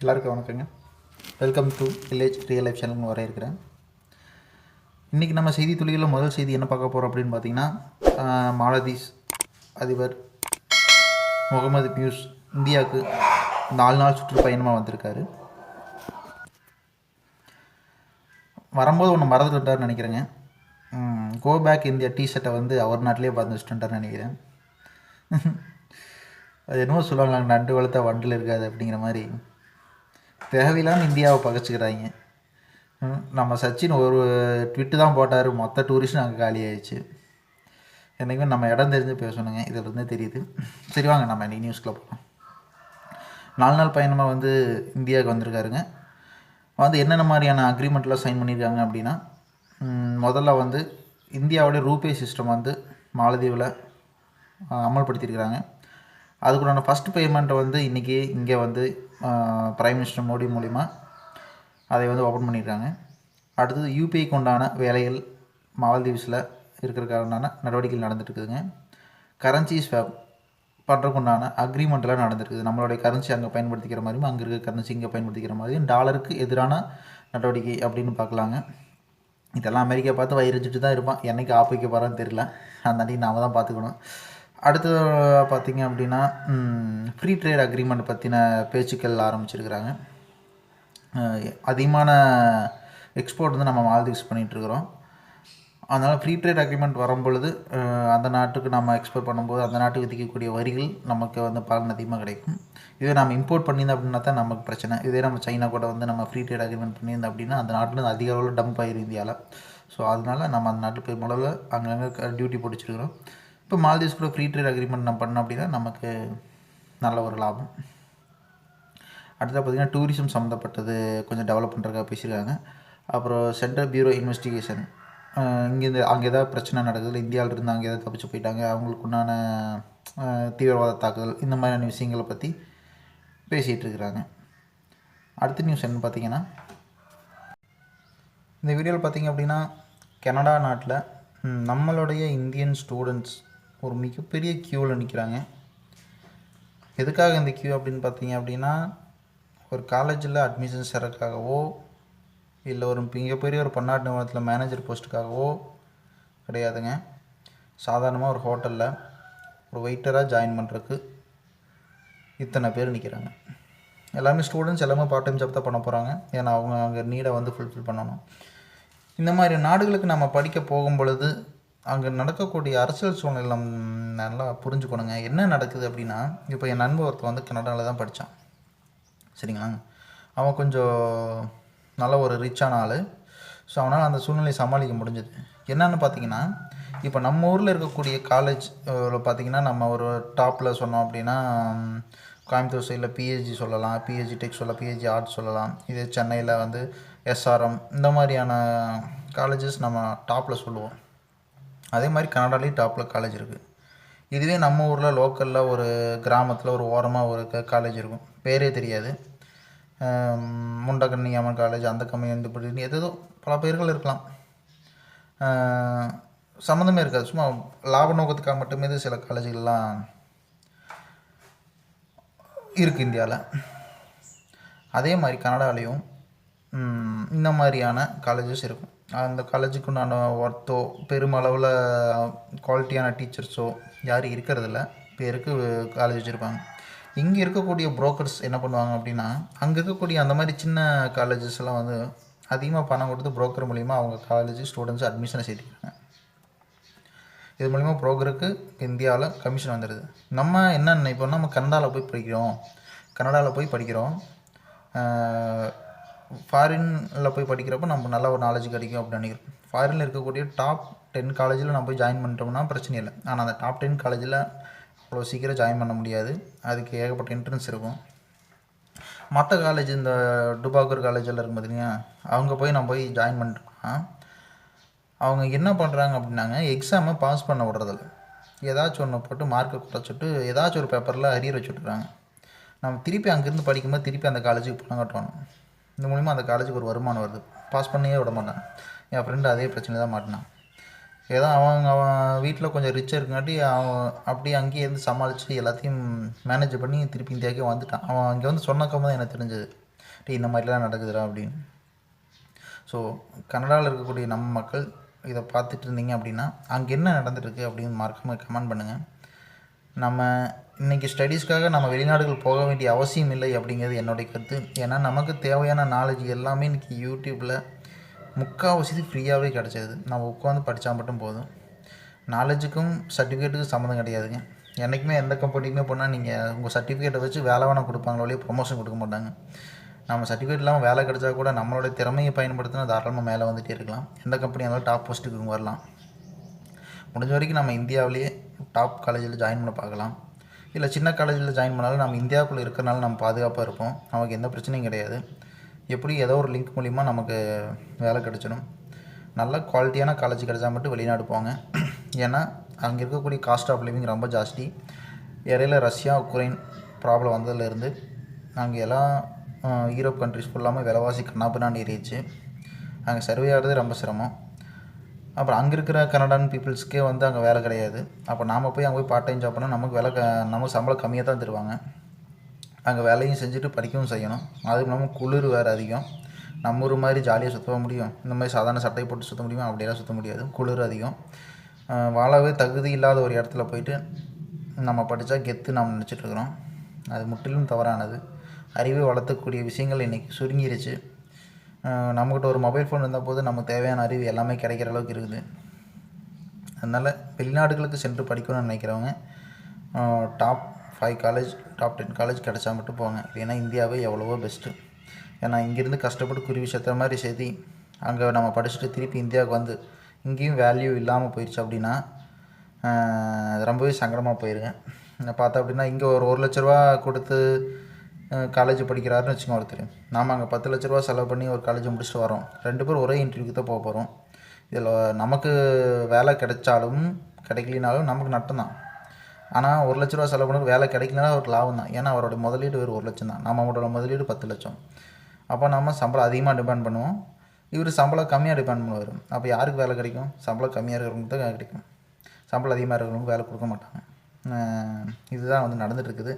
எல்லாருக்கும் வணக்கங்க. Welcome to village real life சேனல்னு வர இருக்கிறேன். இன்றைக்கி நம்ம செய்தி துளிகளில் முதல் செய்தி என்ன பார்க்க போகிறோம் அப்படின்னு பார்த்தீங்கன்னா மாலதீஸ் அதிபர் முகமது பியூஸ் இந்தியாவுக்கு நாலு நாள் சுற்றுப்பயணமாக வந்திருக்காரு. வரும்போது ஒன்று மறந்துட்டு நினைக்கிறேங்க. கோ பேக் இந்தியா டிஷர்ட்டை வந்து அவர் நாட்டிலே பார்த்து நினைக்கிறேன். அது என்னமோ சொல்லுவாங்க நண்டு வளர்த்தா வண்டில் இருக்காது அப்படிங்கிற மாதிரி. தேவையில்லாமல் இந்தியாவை பகச்சிக்கிறாங்க. நம்ம சச்சின் ஒரு ட்விட்டு தான் போட்டார். மொத்த டூரிஸ்ட் அங்கே காலி ஆயிடுச்சு என்றைக்குமே நம்ம இடம் தெரிஞ்சு பேசணுங்க. இதிலிருந்தே தெரியுது. சரி வாங்க நம்ம இன்னைக்கு நியூஸ்க்குள்ள போகலாம் நாலு நாள் பயணமாக வந்து இந்தியாவுக்கு வந்திருக்காருங்க. வந்து என்னென்ன மாதிரியான அக்ரிமெண்ட்லாம் சைன் பண்ணியிருக்காங்க அப்படின்னா முதல்ல வந்து இந்தியாவோடைய ரூபே சிஸ்டம் வந்து மாலதீவில் அமல்படுத்தியிருக்கிறாங்க. அதுக்குண்டான ஃபஸ்ட் பேமெண்ட்டை வந்து இன்றைக்கி இங்கே வந்து பிரைம் மினிஸ்டர் மோடி மூலிமா அதை வந்து ஓப்பன் பண்ணியிருக்காங்க அடுத்தது யூபிஐக்கு உண்டான வேலைகள் மாலத்தீவ்ஸில் இருக்கிறக்கான நடவடிக்கைகள் நடந்துட்டுருக்குதுங்க கரன்சி ஸ்வாப் பண்ணுறதுக்கு உண்டான அக்ரிமெண்ட்லாம் நடந்திருக்குது நம்மளுடைய கரன்சி அங்கே பயன்படுத்திக்கிற மாதிரியும் அங்கே இருக்க கரன்சி இங்கே பயன்படுத்திக்கிற மாதிரியும் டாலருக்கு எதிரான நடவடிக்கை அப்படின்னு பார்க்கலாங்க. இதெல்லாம் அமெரிக்கா பார்த்து வயிறுச்சிட்டு தான் இருப்பான். என்றைக்கு ஆப் போகிறான்னு தெரியல. அந்த அன்றைக்கி நாம் தான் பார்த்துக்கணும். அடுத்தது பார்த்தீங்க அப்படின்னா ஃப்ரீ ட்ரேட் அக்ரிமெண்ட் பற்றின பேச்சுக்கள் ஆரம்பிச்சிருக்கிறாங்க. அதிகமான எக்ஸ்போர்ட் வந்து நம்ம மால்தீவ்ஸ் பண்ணிகிட்ருக்குறோம் அதனால் ஃப்ரீ ட்ரேட் அக்ரிமெண்ட் வரும்பொழுது அந்த நாட்டுக்கு நம்ம எக்ஸ்போர்ட் பண்ணும்போது அந்த நாட்டுக்கு விதிக்கக்கூடிய வரிகள் நமக்கு வந்து பலன் அதிகமாக கிடைக்கும். இதே நம்ம இம்போர்ட் பண்ணியிருந்தோம் அப்படின்னா தான் நமக்கு பிரச்சனை. இதே நம்ம சைனா கூட வந்து நம்ம ஃப்ரீ ட்ரேட் அக்ரிமெண்ட் பண்ணியிருந்தோம் அப்படின்னா அந்த நாட்டில் அதிக அளவில் டம்ப் ஆயிரும் இந்தியாவில் ஸோ அதனால் நம்ம அந்த நாட்டில் முதல்ல அங்கங்கே டியூட்டி போட்டுச்சிருக்கிறோம் இப்போ மால்தீவ்ஸ் கூட ஃப்ரீ ட்ரேட் அக்ரிமெண்ட் நம்ம பண்ணோம் அப்படின்னா நமக்கு நல்ல ஒரு லாபம். அடுத்தது பார்த்திங்கன்னா டூரிசம் சம்மந்தப்பட்டது கொஞ்சம் டெவலப் பண்ணுறதுக்காக பேசியிருக்காங்க. அப்புறம் சென்ட்ரல் பியூரோ இன்வெஸ்டிகேஷன் இங்கேருந்து அங்கே ஏதாவது பிரச்சனை நடக்குது இல்லை இருந்து அங்கே ஏதாவது தப்பிச்சு போயிட்டாங்க அவங்களுக்கு உண்டான தீவிரவாத தாக்குதல் இந்த மாதிரியான விஷயங்களை பற்றி பேசிகிட்டு இருக்கிறாங்க. அடுத்த நியூஸ் என்ன பார்த்தீங்கன்னா இந்த வீடியோவில் பார்த்தீங்க அப்படின்னா கனடா நாட்டில் நம்மளுடைய இந்தியன் ஸ்டூடெண்ட்ஸ் ஒரு மிகப்பெரிய க்யூவில் நிற்கிறாங்க எதுக்காக இந்த க்யூ அப்படின்னு பார்த்தீங்க அப்படின்னா ஒரு காலேஜில் அட்மிஷன் சேரக்காகவோ இல்லை ஒரு மிகப்பெரிய ஒரு பன்னாட்டு நிறுவனத்தில் மேனேஜர் போஸ்ட்டுக்காகவோ கிடையாதுங்க. சாதாரணமாக ஒரு ஹோட்டலில் ஒரு வெயிட்டராக ஜாயின் பண்ணுறதுக்கு இத்தனை பேர் நிற்கிறாங்க எல்லாமே ஸ்டூடெண்ட்ஸ் எல்லாமே பார்ட் டைம் ஜாப் தான் பண்ண போகிறாங்க ஏன்னா அவங்க அங்கே நீடை வந்து ஃபுல்ஃபில் பண்ணணும். இந்த மாதிரி நாடுகளுக்கு நம்ம படிக்க போகும் பொழுது அங்கே நடக்கக்கூடிய அரசியல் சூழ்நிலை நல்லா புரிஞ்சுக்கணுங்க. என்ன நடக்குது அப்படின்னா இப்போ என் நண்பர் ஒருத்தன் வந்து கனடாவில் தான் படித்தான் சரிங்களா? அவன் கொஞ்சம் நல்ல ஒரு ரிச்சான ஆள். ஸோ அவனால் அந்த சூழ்நிலையை சமாளிக்க முடிஞ்சது. என்னென்னு பார்த்தீங்கன்னா இப்போ நம்ம ஊரில் இருக்கக்கூடிய காலேஜ் பார்த்திங்கன்னா நம்ம ஒரு டாப்பில் சொன்னோம் அப்படின்னா கோயம்புத்தூர் சைடில் பிஹெச்டி சொல்லலாம் பிஹெச்டி டெக் சொல்லலாம் பிஹெச்டி ஆர்ட்ஸ் சொல்லலாம். இதே சென்னையில் வந்து எஸ்ஆர்எம் இந்த மாதிரியான காலேஜஸ் நம்ம டாப்பில் சொல்லுவோம். அதே மாதிரி கனடாலேயும் டாப்பில் காலேஜ் இருக்குது இதுவே நம்ம ஊரில் லோக்கலில் ஒரு கிராமத்தில் ஒரு ஓரமாக ஒரு காலேஜ் இருக்கும். பேரே தெரியாது. முண்டகண்ணி அம்மன் காலேஜ் அந்த கம்மி இந்த இப்படி ஏதோ பல பேர்கள் இருக்கலாம். சம்மந்தமே இருக்காது. சும்மா லாப நோக்கத்துக்காக மட்டுமே சில காலேஜுகள்லாம் இருக்குது இந்தியாவில் அதே மாதிரி கனடாலேயும் இந்த மாதிரியான காலேஜஸ் இருக்கும். அந்த காலேஜுக்கு நான் ஒர்த்தோ பெருமளவில் குவாலிட்டியான டீச்சர்ஸோ யாரும் இருக்கிறதில்ல. பேருக்கு காலேஜ் வச்சுருப்பாங்க? இங்கே இருக்கக்கூடிய புரோக்கர்ஸ் என்ன பண்ணுவாங்க அப்படின்னா அங்கே இருக்கக்கூடிய அந்த மாதிரி சின்ன காலேஜஸ் எல்லாம் வந்து அதிகமாக பணம் கொடுத்து புரோக்கர் மூலிமா அவங்க காலேஜ் ஸ்டூடெண்ட்ஸ் அட்மிஷனை சேர்த்துக்கிறாங்க. இது மூலிமா ப்ரோக்கருக்கு இந்தியாவில் கமிஷன் வந்துடுது நம்ம என்ன நினைப்போம் நம்ம கனடாவில் போய் படிக்கிறோம். கனடாவில் போய் படிக்கிறோம். ஃபாரினில் போய் படிக்கிறப்போ நம்ம நல்ல ஒரு நாலேஜ் கிடைக்கும் அப்படின்னு நினைக்கிறோம் ஃபாரினில் இருக்கக்கூடிய டாப் டென் காலேஜில் நம்ம போய் ஜாயின் பண்ணிட்டோம்னா பிரச்சனை இல்லை. ஆனால் அந்த டாப் டென் காலேஜில் அவ்வளோ சீக்கிரம் ஜாயின் பண்ண முடியாது. அதுக்கு ஏகப்பட்ட என்ட்ரன்ஸ் இருக்கும். மற்ற காலேஜ் இந்த டுபாக்கூர் காலேஜ் எல்லாம் இருக்கும் பார்த்தீங்கன்னா அவங்க போய் நம்ம போய் ஜாயின் பண்ணிட்டோம்னா அவங்க என்ன பண்ணுறாங்க அப்படின்னாங்க எக்ஸாமை பாஸ் பண்ண விடுறதில்ல. ஏதாச்சும் ஒன்று போட்டு மார்க்கை குறைச்சிட்டு ஏதாச்சும் ஒரு பேப்பரில் அரியர் வச்சு நம்ம திருப்பி அங்கேருந்து படிக்கும்போது திருப்பி அந்த காலேஜுக்கு பணம் கட்டணும். இந்த மூலிமா அந்த காலேஜுக்கு ஒரு வருமானம் வருது. பாஸ் பண்ணியே விட மாட்டான். என் ஃப்ரெண்டு அதே பிரச்சனை தான் மாட்டினான். ஏதோ அவங்க அவன் வீட்டில் கொஞ்சம் ரிச்சாக இருக்காட்டி அவன் அப்படியே அங்கேயே இருந்து சமாளித்து எல்லாத்தையும் மேனேஜ் பண்ணி திருப்பி இந்தியாவுக்கே வந்துட்டான். அவன் அங்கே வந்து சொன்னக்கமாக தான் எனக்கு தெரிஞ்சது. டேய் இந்த மாதிரிலாம் நடக்குதுடா அப்படின்னு. ஸோ கனடாவில் இருக்கக்கூடிய நம்ம மக்கள் இதை பார்த்துட்டு இருந்தீங்க அப்படின்னா அங்கே என்ன நடந்துட்டுருக்கு அப்படின்னு மறக்காமல் கமெண்ட் பண்ணுங்கள் நம்ம இன்றைக்கி ஸ்டடீஸ்க்காக நம்ம வெளிநாடுகள் போக வேண்டிய அவசியம் இல்லை அப்படிங்கிறது என்னுடைய கருத்து. ஏன்னா நமக்கு தேவையான நாலேஜ் எல்லாமே இன்றைக்கி யூடியூப்பில் முக்கால்வாசி ஃப்ரீயாகவே கிடச்சிது. நம்ம உட்காந்து படித்தா மட்டும் போதும். நாலேஜுக்கும் சர்டிஃபிகேட்டுக்கும் சம்மந்தம் கிடையாதுங்க. என்றைக்குமே எந்த கம்பெனிக்குமே போனால் நீங்கள் உங்கள் சர்டிஃபிகேட்டை வச்சு வேலை வேணால் கொடுப்பாங்களோ இல்லையோ ப்ரொமோஷன் கொடுக்க மாட்டாங்க. நம்ம சர்டிஃபிகேட் இல்லாமல் வேலை கிடைச்சா கூட நம்மளோட திறமையை பயன்படுத்தினா தாராளமாக மேலே வந்துகிட்டே இருக்கலாம். எந்த கம்பெனி இருந்தாலும் டாப் போஸ்ட்டுக்கு வரலாம். முடிஞ்ச வரைக்கும் நம்ம இந்தியாவிலேயே டாப் காலேஜில் ஜாயின் பண்ண பார்க்கலாம். இல்லை சின்ன காலேஜில் ஜாயின் பண்ணாலும் நம்ம இந்தியாவுக்குள்ளே இருக்கிறனால நம்ம பாதுகாப்பாக இருப்போம். நமக்கு எந்த பிரச்சனையும் கிடையாது. எப்படி ஏதோ ஒரு லிங்க் மூலிமா நமக்கு வேலை கிடச்சிடும். நல்ல குவாலிட்டியான காலேஜ் கிடச்சா மட்டும் வெளிநாடு போங்க. ஏன்னா அங்கே இருக்கக்கூடிய காஸ்ட் ஆஃப் லிவிங் ரொம்ப ஜாஸ்தி. இடையில ரஷ்யா உக்ரைன் ப்ராப்ளம் வந்ததுலேருந்து நாங்கள் எல்லாம் யூரோப் கண்ட்ரிஸ் ஃபுல்லாமல் விலைவாசி கண்ணாப்பினான்னு ஏறிச்சு அங்கே சர்வே ஆகிறது ரொம்ப சிரமம். அப்புறம் அங்கே இருக்கிற கனடான் பீப்புள்ஸ்க்கே வந்து அங்கே வேலை கிடையாது. அப்போ நாம் போய் அங்கே போய் பார்ட் டைம் ஜாப் பண்ணால் நமக்கு வேலை க நமக்கு சம்பளம் கம்மியாக தான் தருவாங்க. அங்கே வேலையும் செஞ்சுட்டு படிக்கவும் செய்யணும். அதுவும் இல்லாமல் குளிர் வேறு அதிகம். நம்ம ஊர் மாதிரி ஜாலியாக சுற்ற முடியும். இந்த மாதிரி சாதாரண சட்டை போட்டு சுற்ற முடியுமா? அப்படியெல்லாம் சுற்ற முடியாது. குளிர் அதிகம். வாழவே தகுதி இல்லாத ஒரு இடத்துல போயிட்டு நம்ம படித்தா கெத்து நாம் நினச்சிட்ருக்குறோம் அது முற்றிலும் தவறானது. அறிவை வளர்த்தக்கூடிய விஷயங்கள் இன்றைக்கி சுருங்கிருச்சு. நம்மக்கிட்ட ஒரு மொபைல் ஃபோன் இருந்தால் போது நமக்கு தேவையான அறிவு எல்லாமே கிடைக்கிற அளவுக்கு இருக்குது. அதனால் வெளிநாடுகளுக்கு சென்று படிக்கணும்னு நினைக்கிறவங்க top five college top ten college கிடச்சா மட்டும் போங்க. இல்லைன்னா இந்தியாவே எவ்வளவோ பெஸ்ட்டு ஏன்னா இங்கேருந்து கஷ்டப்பட்டு குருவி செத்த மாதிரி சேர்த்தி அங்கே நம்ம படிச்சுட்டு திருப்பி இந்தியாவுக்கு வந்து இங்கேயும் வேல்யூ இல்லாமல் போயிடுச்சு அப்படின்னா அது ரொம்பவே சங்கடமாக போயிருங்க. பார்த்தா அப்படின்னா இங்கே ஒரு ஒரு லட்ச ரூபா கொடுத்து காலேஜ் படிக்கிறாருன்னு வச்சுக்கோங்க ஒருத்தர். நாம் அங்கே பத்து லட்ச ரூபா செலவு பண்ணி ஒரு காலேஜ் முடிச்சுட்டு வரோம். ரெண்டு பேரும் ஒரே இன்டர்வியூக்கு தான் போக போகிறோம் இதில் நமக்கு வேலை கிடைச்சாலும் கிடைக்கலினாலும் நமக்கு நட்டம்தான் ஆனால் ஒரு லட்ச ரூபா செலவு பண்ண வேலை கிடைக்கலனா அவருக்கு லாபம் தான். ஏன்னா அவரோட முதலீடு வெறும் ஒரு லட்சம் தான். நம்மளோட முதலீடு பத்து லட்சம். அப்போ நம்ம சம்பளம் அதிகமாக டிபெண்ட் பண்ணுவோம். இவர் சம்பளம் கம்மியாக டிபெண்ட் பண்ணுவார். அப்போ யாருக்கு வேலை கிடைக்கும்? சம்பளம் கம்மியாக இருக்கிறவங்களுக்கு தான் கிடைக்கும். சம்பளம் அதிகமாக இருக்கிறவங்களுக்கு வேலை கொடுக்க மாட்டாங்க. இதுதான் வந்து நடந்துகிட்ருக்குது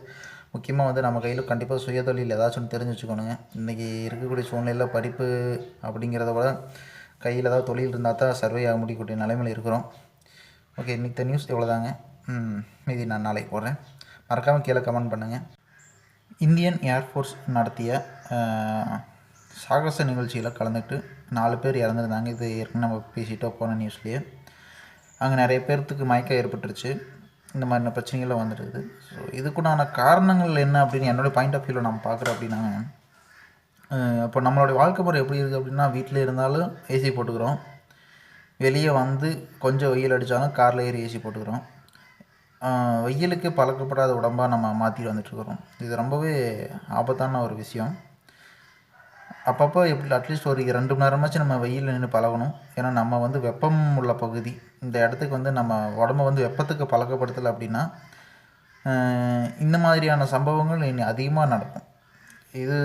முக்கியமாக வந்து நம்ம கையில் கண்டிப்பாக சுயதொழில் ஏதாச்சும் ஒன்று தெரிஞ்சு வச்சுக்கணுங்க. இன்றைக்கி இருக்கக்கூடிய சூழ்நிலையில் படிப்பு அப்படிங்கிறத விட கையில் ஏதாவது தொழில் இருந்தால் தான் சர்வே ஆக முடியக்கூடிய நிலைமையில் இருக்கிறோம். ஓகே இன்னைக்கு நியூஸ் இவ்வளோதாங்க மீதி நான் நாளைக்கு போடுறேன். மறக்காமல் கீழே கமெண்ட் பண்ணுங்கள் இந்தியன் ஏர்ஃபோர்ஸ் நடத்திய சாகச நிகழ்ச்சியில் கலந்துக்கிட்டு நாலு பேர் இறந்துருந்தாங்க. இது ஏற்கனவே நம்ம பேசிட்டோ போன நியூஸ்லேயே அங்கே நிறைய பேர்த்துக்கு மயக்கம் ஏற்பட்டுருச்சு. இந்த மாதிரியான பிரச்சனைகள்லாம் வந்துடுது. ஸோ இதுக்குண்டான காரணங்கள் என்ன அப்படின்னு என்னோடய பாயிண்ட் ஆஃப் வியூவில் நம்ம பார்க்குறோம் அப்படின்னா இப்போ நம்மளுடைய வாழ்க்கை முறை எப்படி இருக்குது அப்படின்னா வீட்டில் இருந்தாலும் ஏசி போட்டுக்கிறோம். வெளியே வந்து கொஞ்சம் வெயில் அடித்தாலும் காரில் ஏறி ஏசி போட்டுக்கிறோம். வெயிலுக்கு பழக்கப்படாத உடம்பாக நம்ம மாற்றிட்டு வந்துட்டுருக்குறோம் இது ரொம்பவே ஆபத்தான ஒரு விஷயம். அப்பப்போ எப்படி அட்லீஸ்ட் ஒரு ரெண்டு மணி நேரமாச்சும் நம்ம வெயிலில் நின்று பழகணும். ஏன்னா நம்ம வந்து வெப்பம் உள்ள பகுதி இந்த இடத்துக்கு வந்து நம்ம உடம்ப வந்து வெப்பத்துக்கு பழக்கப்படுத்தலை அப்படின்னா இந்த மாதிரியான சம்பவங்கள் இனி அதிகமாக நடக்கும். இது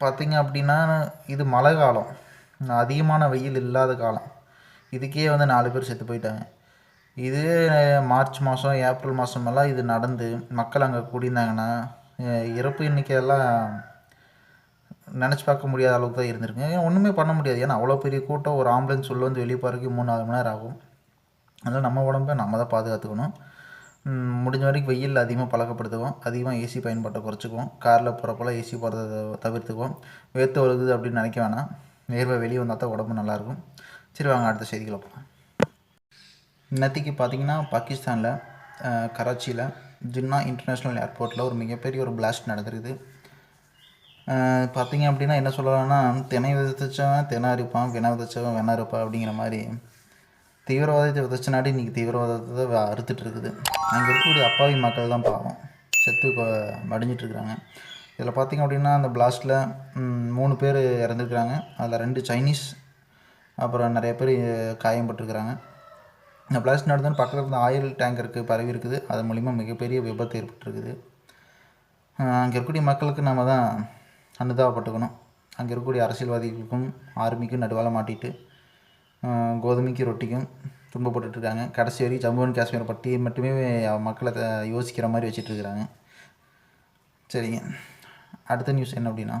பார்த்திங்க அப்படின்னா இது மழை காலம். அதிகமான வெயில் இல்லாத காலம். இதுக்கே வந்து நாலு பேர் செத்து போயிட்டாங்க. இது மார்ச் மாதம் ஏப்ரல் மாதமெல்லாம் இது நடந்து மக்கள் அங்கே கூடியிருந்தாங்கன்னா இறப்பு எண்ணிக்கையெல்லாம் நினச்சி பார்க்க முடியாத அளவுக்கு தான் இருந்திருக்கு ஏன்னா ஒன்றுமே பண்ண முடியாது. ஏன்னா அவ்வளோ பெரிய கூட்டம் ஒரு ஆம்புலன்ஸ் உள்ள வந்து வெளியே போகிறதுக்கு மூணு நாலு மணி நேரம் ஆகும். அதனால் நம்ம உடம்பை நம்ம தான் பாதுகாத்துக்கணும். முடிஞ்ச வரைக்கும் வெயில் அதிகமாக பழக்கப்படுத்துவோம். அதிகமாக ஏசி பயன்பாட்டை குறைச்சிக்குவோம். காரில் போகிறப்பெல்லாம் ஏசி போகிறத தவிர்த்துக்குவோம். வேர்த்து வருது அப்படின்னு நினைக்க வேணாம். வேர்வை வெளியே வந்தால் தான் உடம்பு நல்லாயிருக்கும் சரி வாங்க அடுத்த செய்திகளை போகலாம் இன்னத்துக்கு பார்த்தீங்கன்னா பாகிஸ்தானில் கராச்சியில் ஜின்னா இன்டர்நேஷ்னல் ஏர்போர்ட்டில் ஒரு மிகப்பெரிய ஒரு பிளாஸ்ட் நடந்திருக்குது. பார்த்தீங்க அப்படின்னா என்ன சொல்லலாம்னா தினை விதைச்சவன் தினை அறுப்பான் வினை விதைச்சவன் வினை இருப்பான் அப்படிங்கிற மாதிரி தீவிரவாதத்தை விதைச்ச நாடு இன்றைக்கி தீவிரவாதத்தை அறுத்துட்டு இருக்குது. அங்கே இருக்கக்கூடிய அப்பாவி மக்கள் தான் பாவம். செத்து இப்போ மடிஞ்சிட்ருக்குறாங்க இதில் பார்த்தீங்க அப்படின்னா அந்த பிளாஸ்ட்டில் மூணு பேர் இறந்துருக்குறாங்க. அதில் ரெண்டு சைனீஸ் அப்புறம் நிறைய பேர் காயம்பட்டுருக்குறாங்க இந்த பிளாஸ்ட் நடந்து பக்கத்தில் இருந்த ஆயில் டேங்கருக்கு பரவி இருக்குது. அது மூலிமா மிகப்பெரிய விபத்து ஏற்பட்டிருக்குது. அங்கே இருக்கக்கூடிய மக்களுக்கு நம்ம தான் அனுதாபப்பட்டுக்கணும். அங்கே இருக்கக்கூடிய அரசியல்வாதிகளுக்கும் ஆர்மிக்கும் நடுவால் மாட்டிட்டு கோதுமைக்கு கோதுமைக்கும் ரொட்டிக்கும் துன்பப்பட்டுருக்காங்க கடைசி வரைக்கும் ஜம்மு அண்ட் காஷ்மீரை பற்றி மட்டுமே மக்களை யோசிக்கிற மாதிரி வச்சிட்ருக்கிறாங்க. சரிங்க. அடுத்த நியூஸ் என்ன அப்படின்னா